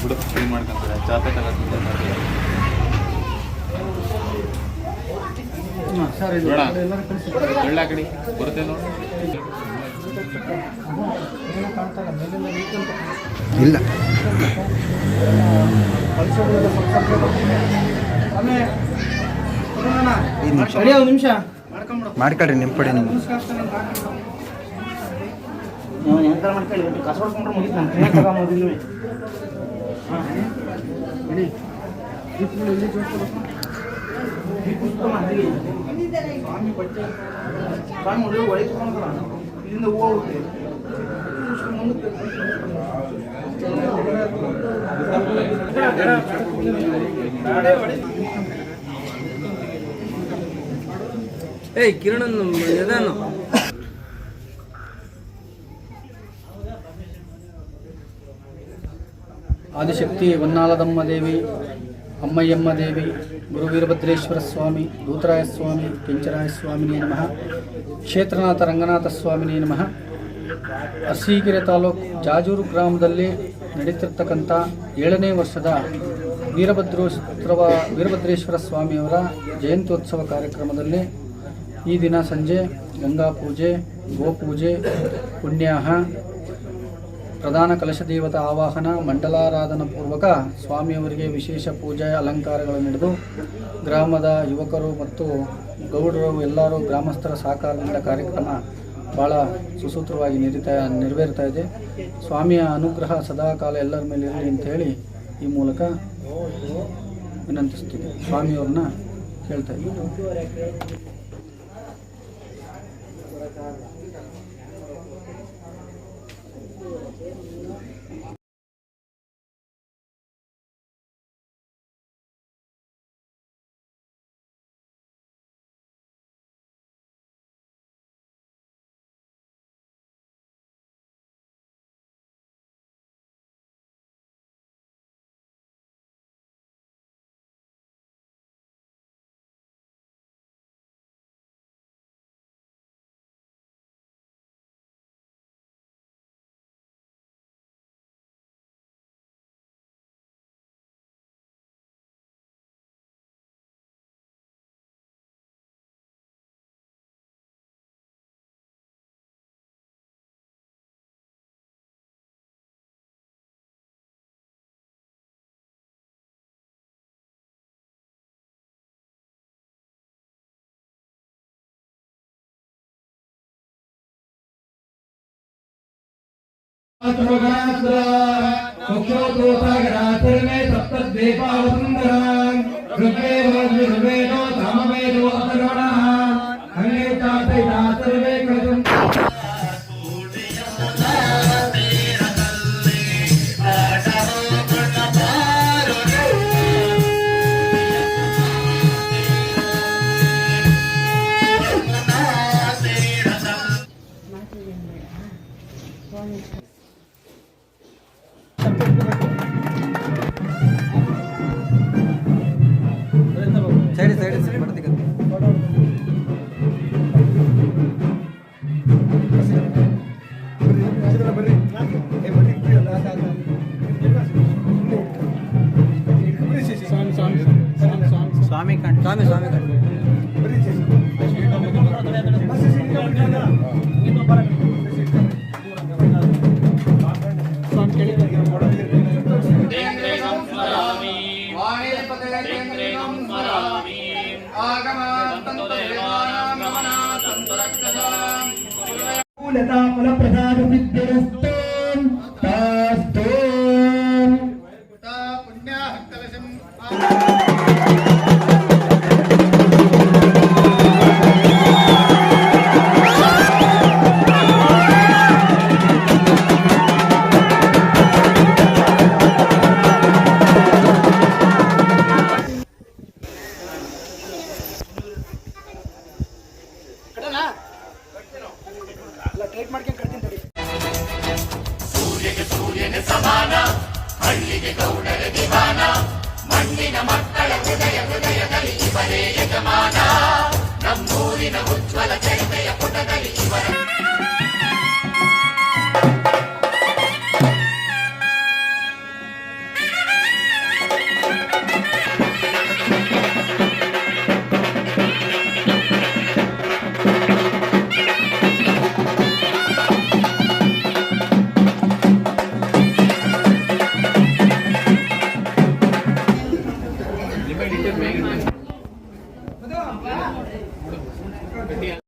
ಬಿಡು ಕ್ಲೀನ್ ಮಾಡ್ಕೊಂತಾರೆ ಜಾತೆ ಬೇಡ ಒಳ್ಳೆ ಕಡೆ ಬರುತ್ತೆ ನೋಡಿ. ಇಲ್ಲ. ನಿಮಿಷ. ಮಾಡ್ಕೊಳ್ರಿ ನಿಮ್ಮ ಪಡಿ ನೀವು ಟ್ರೈನ್ ತಗೊಂಬೋದಿಲ್ವೇ ಸ್ವಾಮಿ ಒಳ್ಳೆ ಒಳಗೆ ತಗೊಂಡ್ರಲ್ಲ the world. ಏಯ್ ಕಿರಣ್ ಎದಾನು ಆದಿಶಕ್ತಿ ಹೊನ್ನಾಲದಮ್ಮ ದೇವಿ ಅಮ್ಮಯ್ಯಮ್ಮ ದೇವಿ ಗುರು ವೀರಭದ್ರೇಶ್ವರ ಸ್ವಾಮಿ, ದೂತರಾಯ ಸ್ವಾಮಿ, ಕೆಂಚರಾಯ ಸ್ವಾಮಿನೇ ನಮಃ. ಕ್ಷೇತ್ರನಾಥ ರಂಗನಾಥ ಸ್ವಾಮಿನೇ ನಮಃ. ಅರಸೀಕೆರೆ ತಾಲೂಕು ಜಾಜೂರು ಗ್ರಾಮದಲ್ಲಿ ನಡೀತಿರ್ತಕ್ಕಂಥ ಏಳನೇ ವರ್ಷದ ವೀರಭದ್ರೋತ್ಸವ ವೀರಭದ್ರೇಶ್ವರ ಸ್ವಾಮಿಯವರ ಜಯಂತ್ಯೋತ್ಸವ ಕಾರ್ಯಕ್ರಮದಲ್ಲಿ ಈ ದಿನ ಸಂಜೆ ಗಂಗಾ ಪೂಜೆ, ಗೋಪೂಜೆ, ಪುಣ್ಯಾಹ ಪ್ರಧಾನ ಕಲಶ ದೇವತ ಆವಾಹನ, ಮಂಡಲಾರಾಧನ ಪೂರ್ವಕ ಸ್ವಾಮಿಯವರಿಗೆ ವಿಶೇಷ ಪೂಜೆ, ಅಲಂಕಾರಗಳು ನಡೆದು ಗ್ರಾಮದ ಯುವಕರು ಮತ್ತು ಗೌಡರು ಎಲ್ಲರೂ ಗ್ರಾಮಸ್ಥರ ಸಹಕಾರದಿಂದ ಕಾರ್ಯಕ್ರಮ ಭಾಳ ಸುಸೂತ್ರವಾಗಿ ನಿರಿತಾ ನೆರವೇರ್ತಾ ಇದೆ. ಸ್ವಾಮಿಯ ಅನುಗ್ರಹ ಸದಾಕಾಲ ಎಲ್ಲರ ಮೇಲೆ ಇರಲಿ ಅಂತ ಹೇಳಿ ಈ ಮೂಲಕ ವಿನಂತಿಸ್ತೀವಿ ಸ್ವಾಮಿಯವ್ರನ್ನ ಕೇಳ್ತಾ मुख्योदोषागरातिर्मे सप्तद्वीपावसुन्दरान् ऋग्वेदो ऋग्वेदो ಸ್ವಾಮಿ ಕಂಡು ಸ್ವಾಮಿ ಸ್ವಾಮಿ ಕಂಡು ಫಲಪ್ರಸಾದ ಸಿದ್ಧಿರಸ್ತು ಮುಂದಿನ ಮಕ್ಕಳ ಹೃದಯ ಹೃದಯದಲ್ಲಿ ಇವರೇ ಯಜಮಾನ ನಮ್ಮೂರಿನ ಉಜ್ವಲ ಚರಿತೆಯ ಪುಟದಲ್ಲಿ ಇವರ 对。